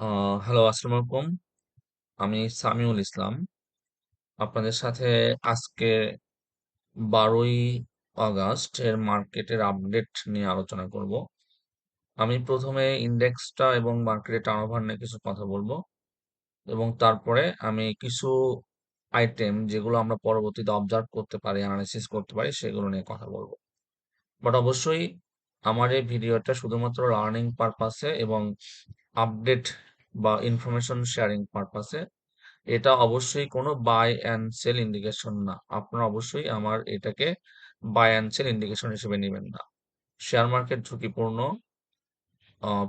Hello আসসালামু আলাইকুম আমি সামিউল ইসলাম। আপনাদের সাথে আজকে বারোই আগস্ট এর মার্কেটের আপডেট নিয়ে আলোচনা করব। আমি প্রথমে ইন্ডেক্সটা এবং মার্কেটের টার্নওভার নিয়ে কিছু কথা বলব এবং তারপরে আমি কিছু আইটেম যেগুলো আমরা পরবর্তীতে অবজার্ভ করতে পারি অ্যানালাইসিস করতে পারি, সেগুলো নিয়ে কথা বলব। বাট অবশ্যই আমার এই ভিডিওটা শুধুমাত্র লার্নিং পারপাসে এবং আপডেট বা ইনফরমেশন শেয়ারিং পারপাসে এটা অবশ্যই কোনো বাই অ্যান্ড সেল ইন্ডিকেশন না। আপনারা অবশ্যই আমার এটাকে বাই অ্যান্ড সেল ইন্ডিকেশন হিসেবে নেবেন না। শেয়ার মার্কেট ঝুঁকিপূর্ণ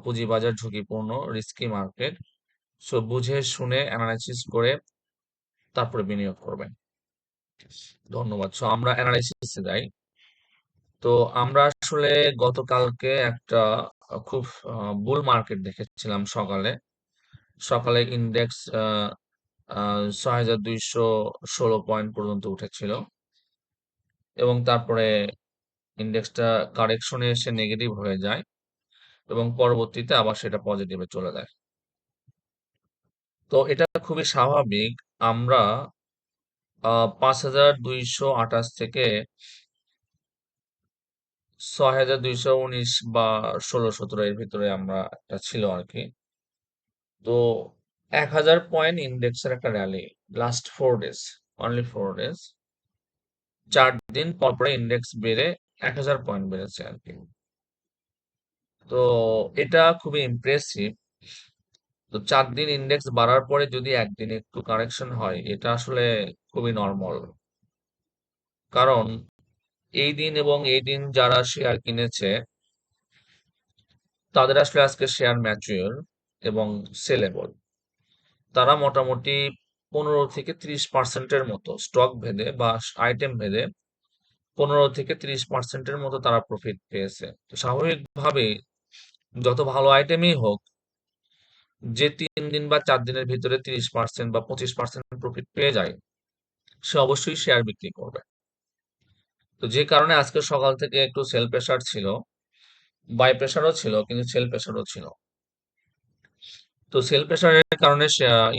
পুঁজিবাজার ঝুঁকিপূর্ণ রিস্কি মার্কেট সো বুঝে শুনে অ্যানালাইসিস করে তারপরে বিনিয়োগ করবেন। ধন্যবাদ। সো আমরা অ্যানালাইসিসে যাই। তো আমরা আসলে গতকালকে একটা খুব বুল মার্কেট দেখেছিলাম সকালে। সকালে ইন্ডেক্স ছয় হাজার দুইশো ষোলো পয়েন্ট পর্যন্ত উঠেছিল। এবং তারপরে ইন্ডেক্সটা কারেকশনে এসে নেগেটিভ হয়ে যায় এবং পরবর্তীতে আবার সেটা পজিটিভে চলে যায়। তো এটা খুবই স্বাভাবিক। আমরা পাঁচ হাজার দুইশো আঠাশ থেকে ছয় হাজার দুইশো উনিশ বা ষোলো সতেরো এর ভিতরে আমরা একটা ছিল আর কি তো এক হাজার পয়েন্ট ইন্ডেক্সের একটা rally last four days only four days চার দিন পর পরে ইন্ডেক্স বেড়ে এক হাজার পয়েন্ট বেড়েছে আর কি তো এটা খুবই ইমপ্রেসিভ তো চার দিন ইন্ডেক্স বাড়ার পরে যদি একদিন একটু কারেকশন হয়, এটা আসলে খুবই নর্মাল কারণ এই দিন এবং এই দিন যারা শেয়ার কিনেছে, তাদের আসলে আজকে শেয়ার ম্যাচিওর এবং সেলেবল তারা মোটামুটি পনেরো থেকে ত্রিশ পার্সেন্টের মতো স্টক ভেদে বা আইটেম ভেদে পনেরো থেকে ত্রিশ পার্সেন্টের মতো তারা প্রফিট পেয়েছে। তো স্বাভাবিকভাবে যত ভালো আইটেমই হোক, যে তিন দিন বা চার দিনের ভিতরে তিরিশ পার্সেন্ট বা পঁচিশ পার্সেন্ট প্রফিট পেয়ে যায়, সে অবশ্যই শেয়ার বিক্রি করবে। তো যে কারণে আজকে সকাল থেকে একটু সেল প্রেশার ছিল, বাই প্রেসারও ছিল, কিন্তু সেল প্রেশারও ছিল। তো সেল প্রেশারের কারণে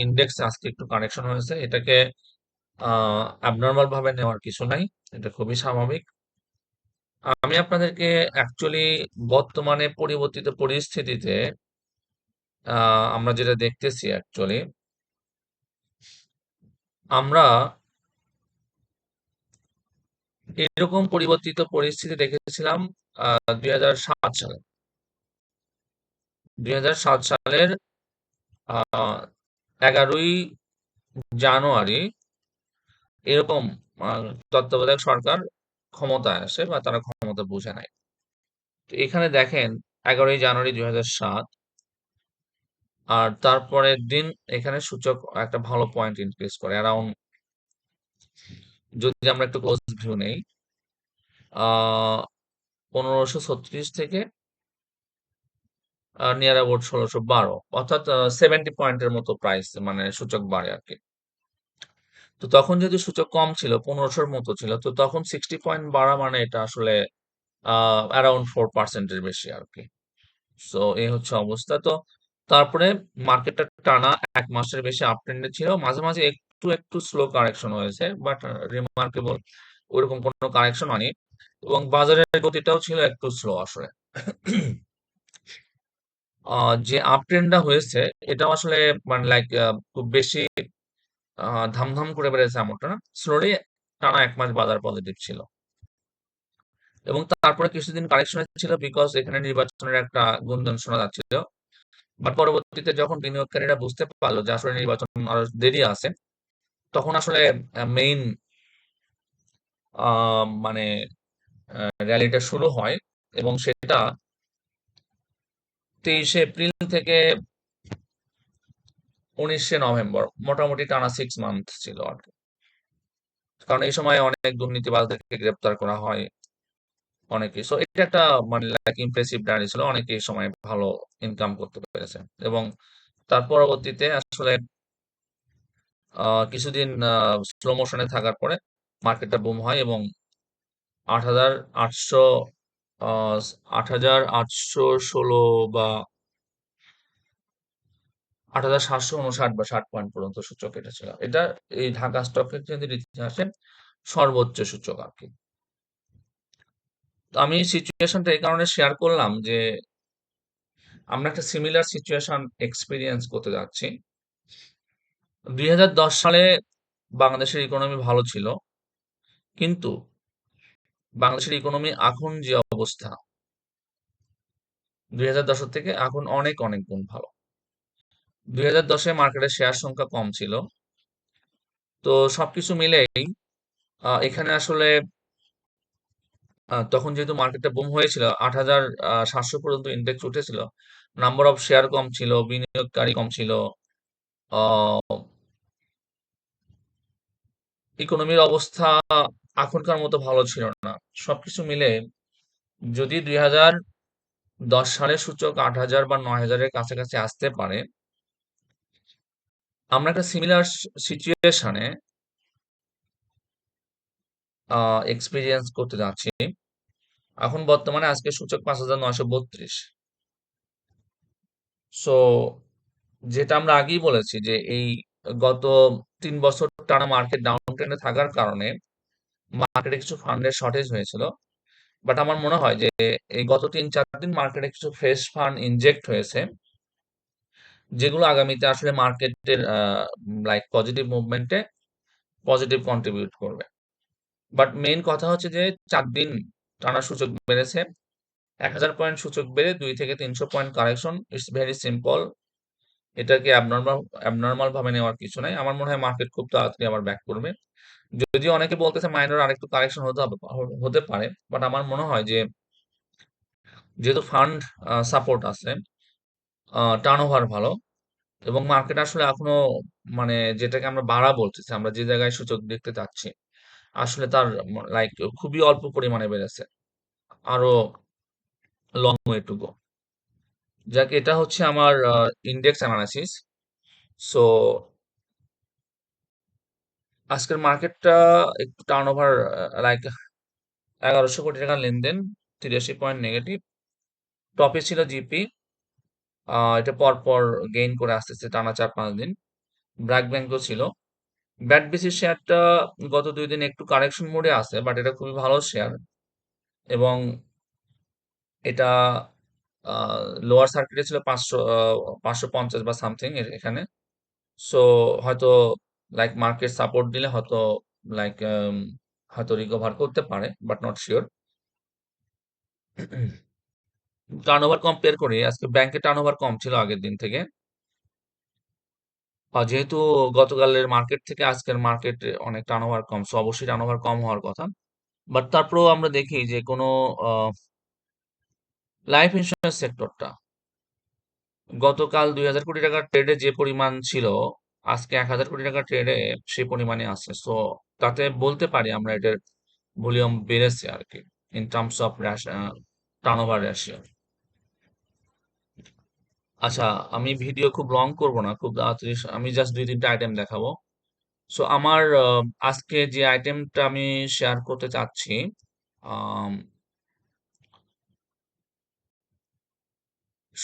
ইন্ডেক্স আজকে একটু কানেকশন হয়েছে। এটাকে অ্যাবনর্মাল ভাবে নেওয়ার কিছু নাই। এটা খুবই স্বাভাবিক। আমি আপনাদেরকে অ্যাকচুয়ালি বর্তমানে পরিবর্তিত পরিস্থিতিতে আমরা যেটা দেখতেছি অ্যাকচুয়ালি আমরা এরকম পরিবর্তিত পরিস্থিতি দেখেছিলাম দুই সালে। দুই হাজার সাত সালের এগারোই জানুয়ারি এরকম তত্ত্বাবধায়ক সরকার ক্ষমতায় আসে বা তারা ক্ষমতা বুঝে নেয়। তো এখানে দেখেন, এগারোই জানুয়ারি দুই হাজার সাত, আর তারপরের দিন এখানে সূচক একটা ভালো পয়েন্ট ইনক্রিজ করে অ্যারাউন্ড যদি আমরা একটু ক্লোজ ভিউ নেই পনেরোশো ছত্রিশ থেকে নিয়ার অ্যাবাউট ষোলোশো বারো, অর্থাৎ সেভেন্টি পয়েন্টের মতো প্রাইস মানে সূচক বাড়ে আর কি তো তখন যদি সূচক কম ছিল, পনেরোশোর মতো ছিল, তো তখন সিক্সটি পয়েন্ট বাড়া মানে এটা আসলে অ্যারাউন্ড ফোর পার্সেন্টের বেশি আর কি সো এই হচ্ছে অবস্থা। তো তারপরে মার্কেটটা টানা এক মাসের বেশি আপ ট্রেন্ডে ছিল। মাঝে মাঝে একটু একটু স্লো কারেকশন হয়েছে বাট রিমার্কেবল ওইরকম কোনো কারেকশন হয়নি এবং বাজারের গতিটাও ছিল একটু স্লো আসলে। যে আপ ট্রেন্ডটা হয়েছে, এটাও আসলে মানে লাইক খুব বেশি ধামধাম করে বেড়েছে এমনটা না স্লোলি টানা এক মাস বাজার পজিটিভ ছিল। এবং তারপরে কিছুদিন কারেকশনে ছিল বিকজ এখানে নির্বাচনের একটা গুঞ্জন শোনা যাচ্ছিল বাট পরবর্তীতে যখন বিনিয়োগকারীরা বুঝতে পারল যে আসলে নির্বাচন আরও দেরি আছে তখন আসলে মেইন মানে র্যালিটা শুরু হয় এবং সেটা তেইশে এপ্রিল থেকে উনিশে নভেম্বর, মোটামুটি টানা সিক্স মান্থ ছিল আর কি। কারণ এই সময় অনেক দুর্নীতিবাজদেরকে গ্রেপ্তার করা হয়, অনেকে। সো এটা একটা মানে লাইক ইমপ্রেসিভ র্যালি ছিল, অনেকে এই সময় ভালো ইনকাম করতে পেরেছে। এবং তার পরবর্তীতে আসলে কিছুদিন স্লো মোশনে থাকার পরে মার্কেটটা বুম হয় এবং আট হাজার আটশো আট হাজার আটশো ষোলো বা আট হাজার সাতশো উনষাট বা ষাট পয়েন্ট পর্যন্ত সূচক এটা ছিল এটা এই ঢাকা স্টক এক্সচেঞ্জের ইতিহাসে সর্বোচ্চ সূচক আর কি। আমি সিচুয়েশনটা এই কারণে শেয়ার করলাম যে আমরা একটা সিমিলার সিচুয়েশন এক্সপিরিয়েন্স করতে যাচ্ছি। দুই হাজার দশ সালে বাংলাদেশের ইকোনমি ভালো ছিল, কিন্তু বাংলাদেশের ইকোনমি এখন যে অবস্থা, দুই হাজার থেকে এখন অনেক অনেক গুণ ভালো। দুই হাজার দশে মার্কেটের শেয়ার সংখ্যা কম ছিল। তো সবকিছু মিলেই এখানে আসলে তখন যেহেতু মার্কেটটা বুম হয়েছিল, আট হাজার সাতশো পর্যন্ত ইন্ডেক্স উঠেছিল। নাম্বার অফ শেয়ার কম ছিল, বিনিয়োগকারী কম ছিল ইকোনমির অবস্থা এখনকার মতো ভালো ছিল না। সবকিছু মিলে যদি দুই হাজার দশ সালের সূচক আট হাজার বা নয় হাজারের কাছাকাছি আসতে পারে, আমরা একটা সিমিলার সিচুয়েশনে এক্সপিরিয়েন্স করতে যাচ্ছি। এখন বর্তমানে আজকে সূচক পাঁচ হাজার নয়শো বত্রিশ। সো যেটা আমরা আগেই বলেছি যে এই গত তিন বছর টানা মার্কেট ডাউন ট্রেন্ডে থাকার কারণে মার্কেটে কিছু ফান্ডের শর্টেজ হয়েছিল। বাট আমার মনে হয় যে, এই গত তিন চার দিন মার্কেটে কিছু ফ্রেশ ফান্ড ইনজেক্ট হয়েছে, যেগুলো আগামীতে আসলে মার্কেটের লাইক পজিটিভ মুভমেন্টে পজিটিভ কন্ট্রিবিউট করবে। বাট মেইন কথা হচ্ছে যে, চার দিন টানা সূচক বেড়েছে। এক হাজার পয়েন্ট সূচক বেড়ে দুই থেকে তিনশো point correction it's very simple এটাকে অ্যাবনর্মাল ভাবে নেওয়ার কিছু নাই। আমার মনে হয় মার্কেট খুব তাড়াতাড়ি আবার ব্যাক করবে। যদি অনেকে বলতেছে মাইনর আরেকটু কারেকশন হতে হতে পারে। বাট আমার মনে হয় যে, যেহেতু ফান্ড সাপোর্ট আছে টার্ন ওভার ভালো এবং মার্কেট আসলে এখনও মানে যেটাকে আমরা বাড়া বলতেছি, আমরা যে জায়গায় সূচক দেখতে চাচ্ছি আসলে তার লাইক খুবই অল্প পরিমাণে বেড়েছে। আরও লং ওয়ে টু গো যাক, এটা হচ্ছে আমার ইন্ডেক্স অ্যানালাইসিস সো আজকের মার্কেটটা একটু টার্ন ওভার লাইক এগারোশো কোটি টাকার লেনদেন, তিরাশি পয়েন্ট নেগেটিভ টপে ছিল জিপি এটা পরপর গেইন করে আসতেছে টানা চার পাঁচ দিন। ব্র্যাক ব্যাংকও ছিল। ব্যাট বেসিস শেয়ারটা গত দুই দিন একটু কারেকশন মোডে আছে বাট এটা খুবই ভালো শেয়ার এবং এটা লোয়ার সার্কিটে ছিল পাঁচশো পাঁচশো পঞ্চাশ বা সামথিং এখানে। সো হয়তো লাইক মার্কেট সাপোর্ট দিলে হয়তো লাইক হয়তো রিকভার করতে পারে but not sure turnover compare করি, আজকে ব্যাংকের টার্ন ওভার কম ছিল আগের দিন থেকে। যেহেতু গতকালের মার্কেট থেকে আজকের মার্কেটে অনেক টার্ন ওভার কম সো অবশ্যই টার্ন ওভার কম হওয়ার কথা। বাট তারপরেও আমরা দেখি যে কোনো লাইফ ইন্স্যুরেন্স সেক্টরটা গতকাল দুই হাজার কোটি টাকার ট্রেডে যে পরিমাণ ছিল, আজকে এক হাজার কোটি টাকার ট্রেডে সেই পরিমাণে আছে। সো তাতে বলতে পারি আমরা এটার ভলিউম বেড়েছে আর কি in terms of turnover ratio আচ্ছা আমি ভিডিও খুব লং করব না, খুব তাড়াতাড়ি, আমি জাস্ট দুই তিনটা আইটেম দেখাবো। সো আমার আজকে যে আইটেমটা আমি শেয়ার করতে চাচ্ছি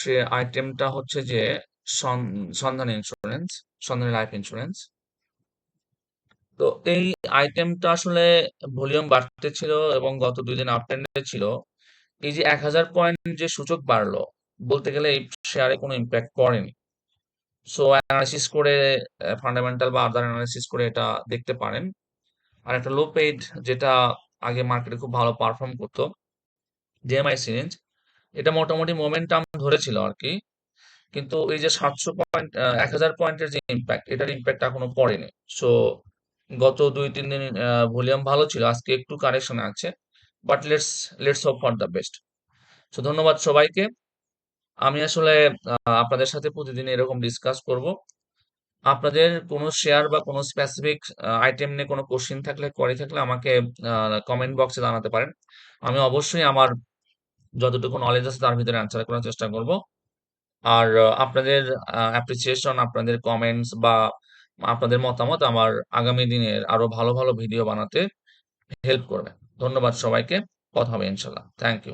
সে আইটেমটা হচ্ছে যে সন্ধান ইন্স্যুরেন্স সন্ধানী লাইফ ইন্স্যুরেন্স তো এই আইটেমটা আসলে ভলিউম বাড়তে ছিল এবং গত দুই দিন আপট্রেন্ডে ছিল। এই যে এক হাজার পয়েন্ট যে সূচক বাড়লো, বলতে গেলে এই শেয়ারে কোনো ইম্প্যাক্ট পড়েনি। সো অ্যানালাইসিস করে ফান্ডামেন্টাল বা আদার অ্যানালাইসিস করে এটা দেখতে পারেন। আর একটা লো পেইড যেটা আগে মার্কেটে খুব ভালো পারফর্ম করতো জেএমআই সিরিঞ্জ এটা মোটামুটি মোমেন্টাম ধরেছিল আর কি কিন্তু এই যে সাতশো পয়েন্ট এক হাজার পয়েন্টের যে ইম্প্যাক্ট এটার ইম্প্যাক্ট এখনও পড়েনি। সো গত দুই, তিন দিন ভলিউম ভালো ছিল, আজকে একটু কারেকশনে আছে but let's let's hope for the best so ধন্যবাদ সবাইকে। আমি আসলে আপনাদের সাথে প্রতিদিন এরকম ডিসকাস করব। আপনাদের কোনো শেয়ার বা কোনো স্পেসিফিক আইটেম নিয়ে কোনো কোশ্চিন থাকলে করে থাকলে আমাকে কমেন্ট বক্সে জানাতে পারেন। আমি অবশ্যই আমার যতটুকু নলেজ আছে তার ভিতরে অ্যান্সার করার চেষ্টা করব। আর আপনাদের অ্যাপ্রিসিয়েশন আপনাদের কমেন্টস বা আপনাদের মতামত আমার আগামী দিনের আরও ভালো ভালো ভিডিও বানাতে হেল্প করবে। ধন্যবাদ সবাইকে। কথা হবে ইনশাল্লাহ থ্যাংক ইউ